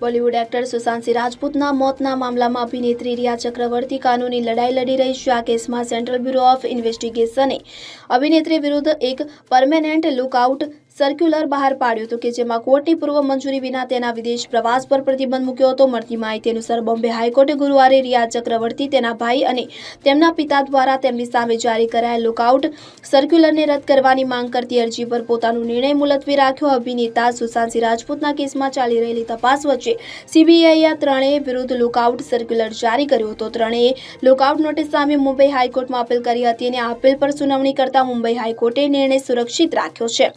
Bollywood actor Sushant Singh રાજપૂતના મોતના મામલામાં અભિનેત્રી રિયા ચક્રવર્તી કાનૂની લડાઈ લડી રહી છે. આ કેસમાં સેન્ટ્રલ બ્યુરો ઓફ ઇન્વેસ્ટિગેશને અભિનેત્રી વિરુદ્ધ એક પરમેનન્ટ લુકઆઉટ સર્ક્યુલર બહાર પાડ્યું હતું કે જેમાં કોર્ટની પૂર્વ મંજૂરી વિના તેના વિદેશ પ્રવાસ પર પ્રતિબંધ મૂક્યો હતો. મળતી માહિતી અનુસાર બોમ્બે હાઈકોર્ટે ગુરુવારે રિયા ચક્રવર્તી, તેના ભાઈ અને તેમના પિતા દ્વારા તેમની સામે જારી કરાયેલ લુકઆઉટ સર્ક્યુલરને રદ કરવાની માંગ કરતી અરજી પર પોતાનો નિર્ણય મુલતવી રાખ્યો. અભિનેતા સુશાંત સિંહ રાજપૂતના કેસમાં ચાલી રહેલી તપાસ વચ્ચે સીબીઆઈએ ત્રણેય વિરુદ્ધ લુકઆઉટ સર્ક્યુલર જારી કર્યો હતો. ત્રણેય લુકઆઉટ નોટિસ સામે મુંબઈ હાઈકોર્ટમાં અપીલ કરી હતી અને અપીલ પર સુનાવણી કરતા મુંબઈ હાઈકોર્ટે નિર્ણય સુરક્ષિત રાખ્યો છે.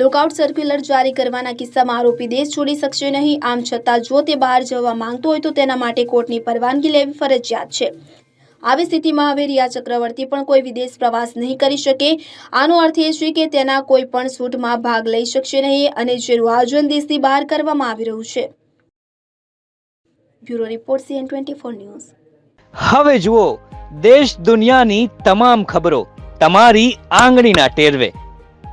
લુકઆઉટ સર્ક્યુલર જારી કરવાના કિસ્સામાં આરોપી દેશ છોડી શકશે નહીં. આમ છતાં જો તે બહાર જવા માંગતો હોય તો તેના માટે કોર્ટની પરવાનગી લેવી ફરજિયાત છે. આવી સ્થિતિમાં હવે રિયા ચક્રવર્તી પણ કોઈ વિદેશ પ્રવાસ નહીં કરી શકે. આનો અર્થ એ છે કે તેના કોઈ પણ શૂટમાં ભાગ લઈ શકશે નહીં અને જેનું આયોજન દેશની બહાર કરવામાં આવી રહ્યું છે. Bureau report CN twenty four news. હવે જુઓ, દેશ દુનિયાની તમામ ખબરો તમારી આંગળીના ટેરવે.